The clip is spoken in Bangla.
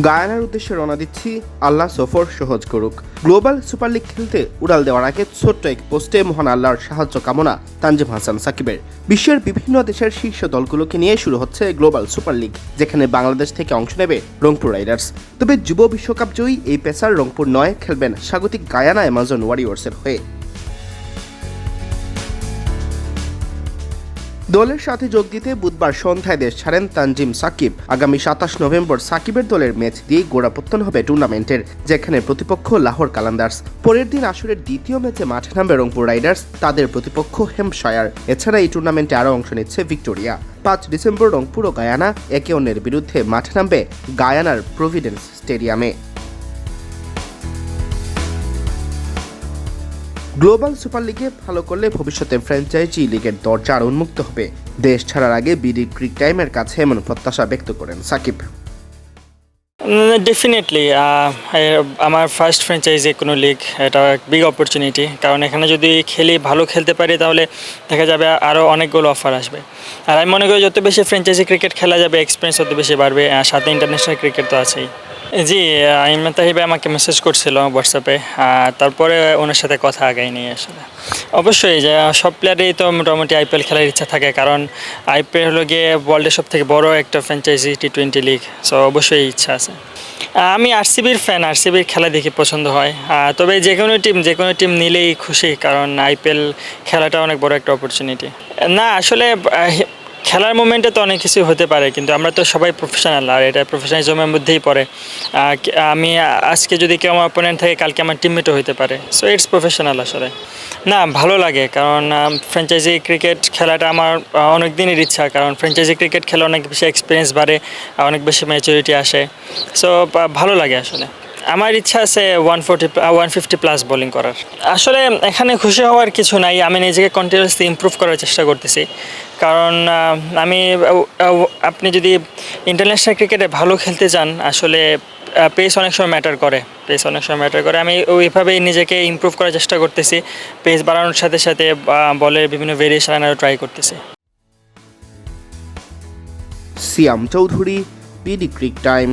গায়ানার উদ্দেশ্যে রওনা দিচ্ছি, আল্লাহ সফর সহজ করুক। গ্লোবাল সুপার লিগ খেলতে উড়াল দেওয়ার আগে ছোট্ট এক পোস্টে মহান আল্লাহর সাহায্য কামনা তানজিম হাসান সাকিবের। বিশ্বের বিভিন্ন দেশের শীর্ষ দলগুলোকে নিয়ে শুরু হচ্ছে গ্লোবাল সুপার লিগ, যেখানে বাংলাদেশ থেকে অংশ নেবে রংপুর রাইডার্স। তবে যুব বিশ্বকাপ জয়ী এই পেসার রংপুর নয়, খেলবেন স্বাগতিক গায়ানা অ্যামাজন ওয়ারিয়র্সের হয়ে। দলের সাথে যোগ দিতে বুধবার সন্ধ্যায় দেশ ছাড়েন তানজিম সাকিব। আগামী সাতাশ নভেম্বর সাকিবের দলের ম্যাচ দিয়ে গোড়াপত্তন হবে টুর্নামেন্টের, যেখানে প্রতিপক্ষ লাহোর কালান্দার্স। পরের দিন আসরের দ্বিতীয় ম্যাচে মাঠে নামবে রংপুর রাইডার্স, তাদের প্রতিপক্ষ হেমশায়ার এছাড়া এই টুর্নামেন্টে আরও অংশ নিচ্ছে ভিক্টোরিয়া। পাঁচ ডিসেম্বর রংপুর ও গায়ানা, একে অন্যের বিরুদ্ধে মাঠে নামবে গায়ানার প্রভিডেন্স স্টেডিয়ামে। গ্লোবাল সুপার লিগে ভালো করলে ভবিষ্যতে ফ্র্যাঞ্চাইজি লিগের দরজা আরও উন্মুক্ত হবে। দেশ ছাড়ার আগে বিডি ক্রিক টাইমের কাছে এমন প্রত্যাশা ব্যক্ত করেন সাকিব। ডেফিনেটলি আমার ফার্স্ট ফ্র্যাঞ্চাইজি কোনো লিগ এটা বিগ অপরচুনিটি কারণ এখানে যদি খেলি, ভালো খেলতে পারি, তাহলে দেখা যাবে আরও অনেকগুলো অফার আসবে। আর আমি মনে করি যত বেশি ফ্র্যাঞ্চাইজি ক্রিকেট খেলা যাবে এক্সপিরিয়েন্স তত বেশি বাড়বে, আর সাথে ইন্টারন্যাশনাল ক্রিকেট তো আছেই। জি আইমান তাহিবে আমাকে মেসেজ করছিল হোয়াটসঅ্যাপে তারপরে ওনার সাথে কথা আগাইনি আসলে। অবশ্যই, যে সব প্লেয়ারেই তো মোটামুটি আইপিএল খেলার ইচ্ছা থাকে, কারণ আইপিএল হলো গিয়ে ওয়ার্ল্ডের সব থেকে বড় একটা franchise T twenty league so অবশ্যই ইচ্ছা আছে। আমি আরসিবির ফ্যান আরসিবির খেলা দেখে পছন্দ হয়। তবে যে কোনো টিম যে কোনো টিম নিলেই খুশি, কারণ আইপিএল খেলাটা অনেক বড় একটা অপরচুনিটি না, আসলে খেলার মোমেন্টে তো অনেক কিছু হতে পারে, কিন্তু আমরা তো সবাই প্রফেশনাল আর এটা প্রফেশনালিজমের মধ্যেই পড়ে। আমি আজকে যদি কেউ আমার অপোনেন্ট থাকে, কালকে আমার টিমমেটও হতে পারে। সো ইটস প্রফেশনাল আসলে। না, ভালো লাগে, কারণ ফ্র্যাঞ্চাইজি ক্রিকেট খেলাটা আমার অনেক দিনের ইচ্ছা, কারণ ফ্র্যাঞ্চাইজি ক্রিকেট খেলে অনেক বেশি এক্সপিরিয়েন্স বাড়ে, অনেক বেশি ম্যাচুরিটি আসে। সো ভালো লাগে আসলে। আমার ইচ্ছা আছে one forty one fifty plus bowling করার। আসলে এখানে খুশি হওয়ার কিছু নাই, আমি নিজেকে কন্টিনিউসলি ইমপ্রুভ করার চেষ্টা করতেছি। কারণ আমি আপনি যদি ইন্টারন্যাশনাল ক্রিকেটে ভালো খেলতে চান আসলে পেস অনেক সময় ম্যাটার করে। পেস অনেক সময় ম্যাটার করে। আমি ওইভাবেই নিজেকে ইমপ্রুভ করার চেষ্টা করতেছি। পেস বাড়ানোর সাথে সাথে বলের বিভিন্ন ভেরিয়েশন আনারও ট্রাই করতেছি। Siam Chowdhury BD cric time.